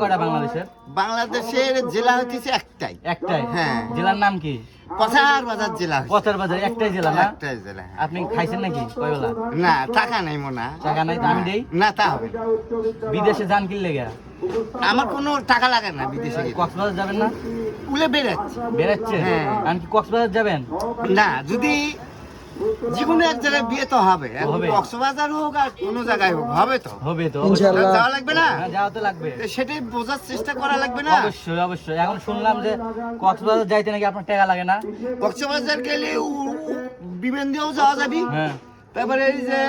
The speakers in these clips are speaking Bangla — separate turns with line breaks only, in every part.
বাংলাদেশের?
বাংলাদেশের জেলা হচ্ছে একটাই।
একটাই?
হ্যাঁ।
জেলার নাম কি?
বাজার জেলা।
পচার বাজার একটাই জেলা না?
একটাই জেলা হ্যাঁ।
আপনি খাইছেন নাকি কয়বেলা?
না টাকা নাই মোনা।
টাকা নাই তো আমি দেই?
না তা হবে
বিদেশে যান কিনলে গা
আমার কোনো টাকা লাগে না বিদেশে
কক্সবাজার যাবেন না?
উলে বেড়াচ্ছে।
বেড়াচ্ছে
হ্যাঁ।
কি কক্সবাজার যাবেন?
না যদি কোনো এক জায়গায় বিয়ে তো হবে। কক্সবাজার হোক আর কোনো জায়গায় হোক হবে তো।
হবে তো।
যাওয়া লাগবে না?
হ্যাঁ, যাওয়া তো লাগবে।
সেটাই বোঝার চেষ্টা করা লাগবে না?
অবশ্যই অবশ্যই। এখন শুনলাম যে কক্সবাজার যাইতে নাকি আপনার টাকা লাগে না?
কক্সবাজার গেলে বিমান দিয়েও যাওয়া যাবি।
হ্যাঁ।
তারপরে এই যে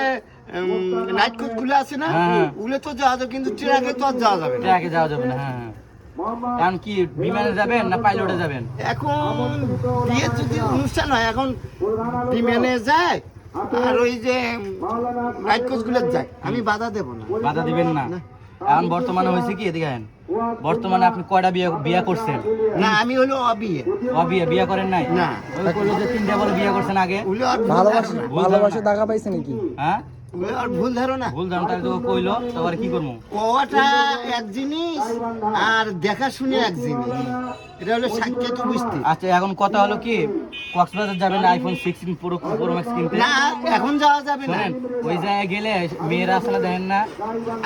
নাইট কোচগুলো আছে না?
হ্যাঁ।
উলে তো যাওয়া যাবে কিন্তু ট্রাকে তো আর যাওয়া যাবে না।
ট্রাকে যাওয়া যাবে না হ্যাঁ। এখন কি বিমানে যাবেন না পাইলটে যাবেন?
এখন বিয়ের যদি অনুষ্ঠান হয় এখন বিমানে যায় আর ওই যে যায় আমি বাধা দেবো না।
বাধা দিবেন না? এখন বর্তমানে হয়েছে কি এদিকে বর্তমানে আপনি কয়টা বিয়ে বিয়ে করছেন?
না আমি হলো অবিয়ে।
ও বিয়ে বিয়ে করেন নাই?
না।
ওই কইলো যে তিনটা বলে বিয়ে করছেন আগে?
ভালোবাসা ভালোবাসা। টাকা পাইছে নাকি?
হ্যাঁ?
আর ভুল ধারণা।
ভুল তাহলে তো কইলো তারপরে কি করব?
ওটা এক জিনিস আর দেখা শুনে এক জিনিস। এটা হলো বুঝতে
আচ্ছা এখন কথা হলো কি কক্সবাজার যাবেন iPhone sixteen pro pro max কিনতে?
না এখন যাওয়া যাবে না।
ওই জায়গায় গেলে মেয়েরা আসলে দেখেন না।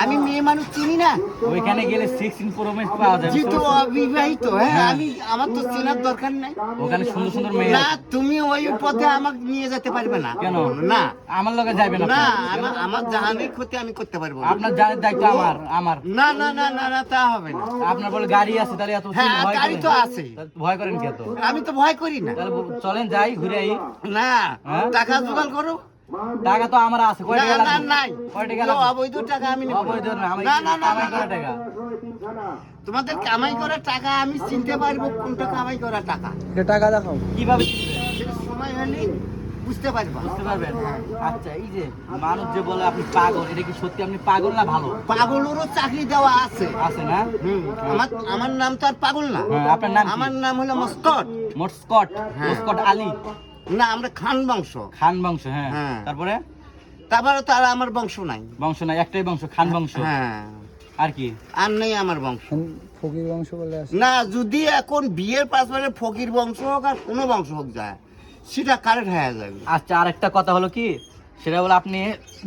আমি মেয়ে মানুষ চিনি না।
ওইখানে গেলে সিক্সটিন প্রো ম্যাক্স পাওয়া যাবে।
অবিবাহিত হ্যাঁ
হ্যাঁ।
আমি আমার তো চেনার দরকার নাই।
ওখানে সুন্দর সুন্দর মেয়ে
না তুমি ওই পথে আমাকে নিয়ে যেতে পারবে না।
কেন?
না।
আমার লগে যাবে
না
আপনি
আমার আমার জাহানের ক্ষতি আমি করতে পারব না
আপনার জানের দায়িত্ব আমার আমার
না না না না না তা হবে না
আপনার বলে গাড়ি আছে তাহলে এত
হ্যাঁ,
ভয়
গাড়ি
করেন?
তো আছে।
তাহলে ভয় করেন কে তো
আমি তো ভয় করি না
তাহলে ব- চলেন যাই ঘুরে আই
না
হ্যাঁ?
টাকা জোগাড় করো
টাকা তো আমার আছে কয়
না
টাকা
না
লাগবে?
নাই
কয় টাকা
ও,
লাগবে?
অবৈধ টাকা আমি নেব
অবৈধ না, আমি
না না না
কামাই
না,
করা
না।
টাকা
তোমাদের কামাই করা টাকা আমি চিনতে পারব কোনটা কামাই করা টাকা
এটা টাকা দেখাও
কীভাবে
সময় হলে বুঝতে পারবা
বুঝতে পারবেন আচ্ছা এই যে মানুষ যে বলে আপনি পাগল এটা কি সত্যি আপনি পাগল না ভালো?
পাগলেরও চাকরি দেওয়া আছে।
আছে না?
আমার আমার নাম তো আর পাগল না।
হ্যাঁ, আপনার নাম
আমার নাম হলো মস্কট।
মোটস্কট
হ্যাঁ।
মোটস্কট আলী।
না আমরা খান বংশ।
খান বংশ হ্যাঁ।
হ্যাঁ।
তারপরে?
তারপরে তার আমার বংশ নাই।
বংশ না একটাই বংশ খান বংশ।
হ্যাঁ।
আর কি?
আর নেই আমার বংশ।
ফকির বংশ বলে
না যদি এখন বিয়ের পাশে ফকির বংশ হোক আর কোনো বংশ হোক যায়। সেটা কারেক্ট হয়ে যাবে
আচ্ছা আরেকটা কথা হলো কি? সেটা হলো আপনি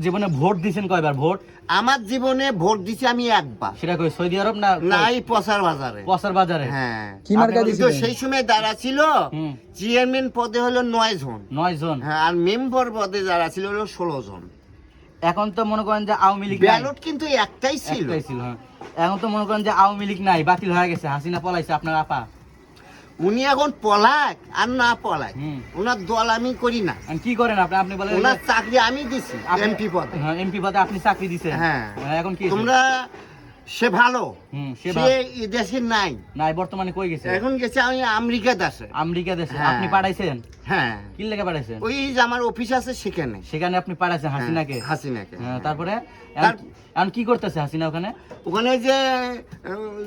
জীবনে ভোট দিয়েছেন কয়বার? ভোট?
আমার জীবনে ভোট দিছি আমি একবার।
সেটা কই সৌদি আরব না
না এই পচার বাজারে।
পসার বাজারে?
হ্যাঁ।
কি মার্কা
কিন্তু সেই সময় দাঁড়া ছিল চেয়ারম্যান পদে হলো নয় জন।
নয় জন।
হ্যাঁ আর মেম্বার পদে যারা ছিল হলো ষোলো জন।
এখন তো মনে করেন যে আওয়ামী লীগ
ব্যালট কিন্তু একটাই ছিল।
একটাই ছিল হ্যাঁ। এখন তো মনে করেন যে আওয়ামী লীগ নাই বাতিল হয়ে গেছে। হাসিনা পলাইছে আপনার আপা।
উনি এখন পলাক আর না পলাক। ওনার দল আমি করি না।
কি করেন আপনি? আপনি বলেন
ওনার চাকরি আমি দিছি এমপি পদে।
হ্যাঁ এমপি পদে আপনি চাকরি দিছেন।
হ্যাঁ।
এখন কি
তোমরা সে ভালো।
সে
দেশে নাই।
নাই বর্তমানে কই গেছে?
এখন গেছে আমি আমেরিকা দেশে।
আমেরিকা দেশে।
হ্যাঁ।
আপনি পাঠাইছেন?
হ্যাঁ।
কি লেগে পাঠাইছেন?
ওই যে আমার অফিস আছে সেখানে।
সেখানে আপনি পাঠাইছেন হাসিনাকে?
হ্যাঁ, হাসিনাকে
হ্যাঁ, তারপরে এখন- এখন কি করতেছে হাসিনা ওখানে?
ওখানে যে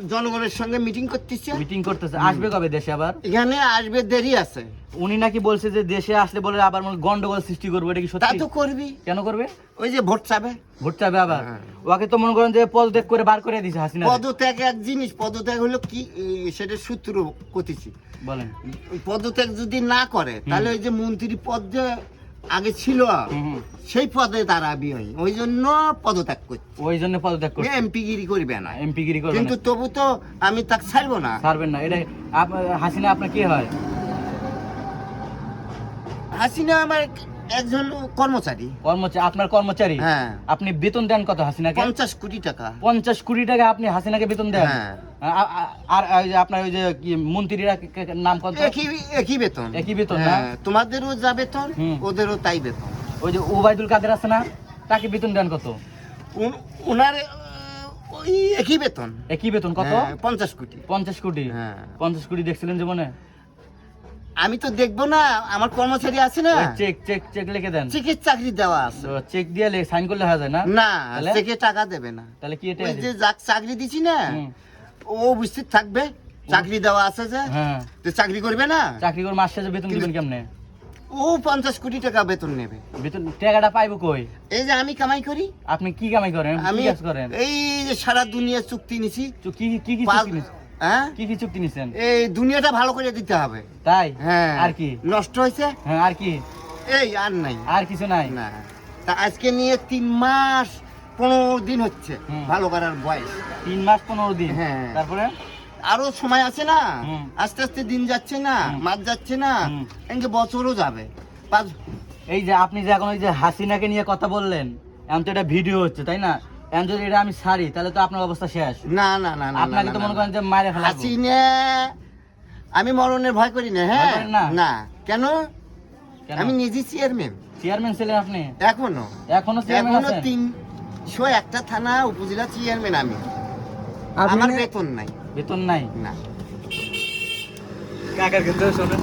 জনগণের সঙ্গে মিটিং করতেছে।
মিটিং করতেছে। আসবে কবে দেশে আবার?
এখানে আসবে দেরি আছে।
উনি নাকি বলছে যে দেশে আসলে বলে আবার মনে গন্ডগোল সৃষ্টি করব এটা কি
তা
সত্যি?
তো করবি।
কেন করবে?
ওই যে ভোট চাবে।
ভোট চাবে আবার?
হ্যাঁ।
ওকে তো মনে করেন যে পদত্যাগ করে বার করে দিছে হাসিনা
পদত্যাগ এক জিনিস পদত্যাগ হলো কি সেটা সূত্র কতিছি
বলেন।
পদত্যাগ যদি না করে তাহলে ওই যে মন্ত্রী পদ যে আগে ছিল। সেই পদে তারা বিয়ে ওই জন্য পদত্যাগ করছে।
ওই জন্য পদত্যাগ করছে।
এমপি গিরি করবে না।
এমপি গিরি করবে
কিন্তু। তবু তো আমি তাকে ছাড়বো না।
ছাড়বেন না। এটা হাসিনা আপনার কি হয়?
হাসিনা আমার একজন কর্মচারী।
কর্মচারী আপনার কর্মচারী?
হ্যাঁ।
আপনি বেতন দেন কত হাসিনাকে?
পঞ্চাশ কোটি টাকা।
পঞ্চাশ কোটি টাকা আপনি হাসিনাকে বেতন দেন?
হ্যাঁ।
আর আপনার ওই যে মন্ত্রীরা নাম কত?
একই বেতন।
একই বেতন
হ্যাঁ, তোমাদেরও যা বেতন ওদেরও তাই বেতন।
ওই যে ওবায়দুল কাদের আছে না? তাকে বেতন দেন কত?
উন- ওনার ওই একই বেতন।
একই বেতন কত?
হ্যাঁ, পঞ্চাশ কোটি।
পঞ্চাশ কোটি। পঞ্চাশ কোটি দেখছিলেন জীবনে?
আমি তো দেখব না আমার কর্মচারী আছে না।
চেক চেক চেক লিখে দেন।
চেকের চাকরি দেওয়া আছে।
চেক দিয়ে সাইন করলে হয়ে না?
না চেকে টাকা দেবে না।
তাহলে কি এটা
ওই যে যাক চাকরি দিছি না ও উপস্থিত থাকবে চাকরি দেওয়া আছে যে
হ্যাঁ।
তো চাকরি করবে না?
চাকরি করে মাস শেষে বেতন দিবেন কেমনে?
ও পঞ্চাশ কোটি টাকা বেতন নেবে।
বেতন টাকাটা পাইবো কই?
এই যে আমি কামাই করি।
আপনি কি কামাই করেন?
আমি
কাজ করেন?
এই যে সারা দুনিয়া চুক্তি নিছি।
কি কি কি চুক্তি নিছেন?
হ্যাঁ?
কি কি চুক্তি নিছেন?
এই দুনিয়াটা ভালো করে দিতে হবে।
তাই?
হ্যাঁ।
আর কি?
নষ্ট হয়েছে?
হ্যাঁ আর কি?
এই আর নাই।
আর কিছু নাই?
না। তা আজকে নিয়ে তিন মাস পনেরো দিন হচ্ছে ভালো করার বয়স।
তিন মাস পনেরো দিন?
হ্যাঁ।
তারপরে?
আরও সময় আছে না? আস্তে আস্তে দিন যাচ্ছে না। মাস যাচ্ছে না। এমনকি বছরও যাবে। পাঁচ
এই যে আপনি যে এখন ওই যে হাসিনাকে নিয়ে কথা বললেন এখন তো এটা ভিডিও হচ্ছে তাই না? এখন যদি এটা আমি সারি তাহলে তো আপনার অবস্থা শেষ।
না না না না
আপনাকে তো মনে করেন যে ফেলা
আমি মরণের ভয় করি না হ্যাঁ?
না?
না। কেন? আমি নিজে চেয়ারম্যান।
চেয়ারম্যান ছিলেন আপনি?
এখনও।
এখনও চেয়ারম্যান এখনও
তিনশো একটা থানা উপজেলা চেয়ারম্যান আমি। আমার বেতন নাই।
বেতন নাই?
না।
কাকার ক্ষেত্রে শোনেন।